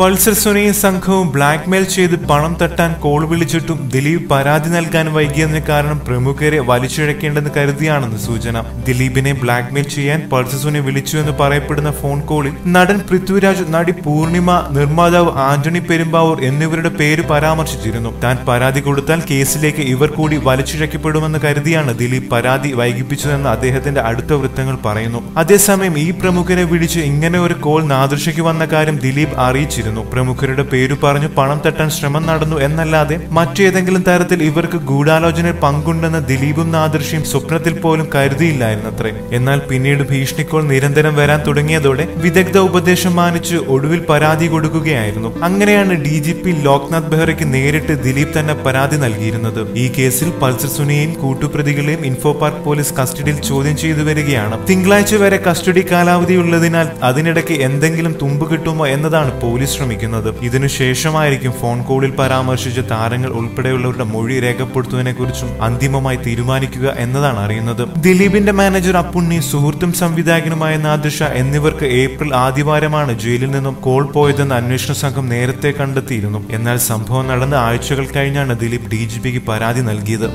Pulsar സുനയും സംഘവും blackmail ചെയ്ത് പണം തട്ടാൻ കോൾ വിളിച്ചിട്ടും ദിലീപ് പരാതി നൽകാൻ വൈകിയതിന് കാരണം പ്രമുഖരെ വലിച്ചിഴക്കേണ്ടെന്ന് കരുതിയാണെന്ന് സൂചന. ദിലീപിനെ ബ്ലാക്ക്മെയിൽ ചെയ്യാൻ പൾസർ സുനെ വിളിച്ചു എന്ന് പറയപ്പെടുന്ന ഫോൺ കോളിൽ നടൻ പൃഥ്വിരാജ് നടി പൂർണിമ നിർമ്മാതാവ് ആന്റണി പെരുമ്പാവൂർ എന്നിവരുടെ പേര് പരാമർശിച്ചിരുന്നു. താൻ പരാതി കൊടുത്താൽ കേസിലേക്ക് ഇവർ കൂടി വലിച്ചിഴക്കപ്പെടുമെന്ന് കരുതിയാണ് ദിലീപ് പരാതി വൈകിപ്പിച്ചതെന്ന് അദ്ദേഹത്തിന്റെ അടുത്ത വൃത്തങ്ങൾ പറയുന്നു. അതേസമയം ഈ പ്രമുഖരെ വിളിച്ച് ഇങ്ങനെ ഒരു കോൾ നാദൃശയ്ക്ക് വന്ന കാര്യം ദിലീപ് അറിയിച്ചിരുന്നു പ്രമുഖരുടെ പേരു പറഞ്ഞു പണം തട്ടാൻ ശ്രമം നടന്നു എന്നല്ലാതെ മറ്റേതെങ്കിലും തരത്തിൽ ഇവർക്ക് ഗൂഢാലോചനയിൽ പങ്കുണ്ടെന്ന ദിലീപും നാദൃശ്യം സ്വപ്നത്തിൽ പോലും കരുതിയില്ലായിരുന്നത്രേ. എന്നാൽ പിന്നീട് ഭീഷണിക്കോൾ നിരന്തരം വരാൻ തുടങ്ങിയതോടെ വിദഗ്ധ ഉപദേശം മാനിച്ച് ഒടുവിൽ പരാതി കൊടുക്കുകയായിരുന്നു. അങ്ങനെയാണ് ഡി ജി പി ലോക്നാഥ് ബെഹ്റയ്ക്ക് നേരിട്ട് ദിലീപ് തന്നെ പരാതി നൽകിയിരുന്നത്. ഈ കേസിൽ പൾസർ സുനിയെയും കൂട്ടുപ്രതികളെയും ഇൻഫോ പാർക്ക് പോലീസ് കസ്റ്റഡിയിൽ ചോദ്യം ചെയ്തു വരികയാണ്. തിങ്കളാഴ്ച വരെ കസ്റ്റഡി കാലാവധിയുള്ളതിനാൽ അതിനിടയ്ക്ക് എന്തെങ്കിലും തുമ്പ് കിട്ടുമോ എന്നതാണ് പോലീസ് ശ്രമിക്കുന്നത് ഇതിനു ശേഷമായിരിക്കും ഫോൺ കോളിൽ പരാമർശിച്ച താരങ്ങൾ ഉൾപ്പെടെയുള്ളവരുടെ മൊഴി രേഖപ്പെടുത്തുന്നതിനെ കുറിച്ചും അന്തിമമായി തീരുമാനിക്കുക എന്നതാണ് അറിയുന്നത്. ദിലീപിന്റെ മാനേജർ അപ്പുണ്ണി സുഹൃത്തും സംവിധായകനുമായ നാദിഷ എന്നിവർക്ക് ഏപ്രിൽ ആദ്യവാരമാണ് ജയിലിൽ നിന്നും കോൾ പോയതെന്ന് അന്വേഷണ സംഘം നേരത്തെ കണ്ടെത്തിയിരുന്നു. എന്നാൽ സംഭവം നടന്ന ആഴ്ചകൾ കഴിഞ്ഞാണ് ദിലീപ് ഡി ജി പിക്ക് പരാതി നൽകിയത്.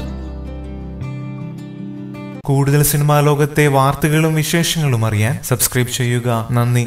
കൂടുതൽ സിനിമാ ലോകത്തെ വാർത്തകളും വിശേഷങ്ങളും അറിയാൻ സബ്സ്ക്രൈബ് ചെയ്യുക. നന്ദി.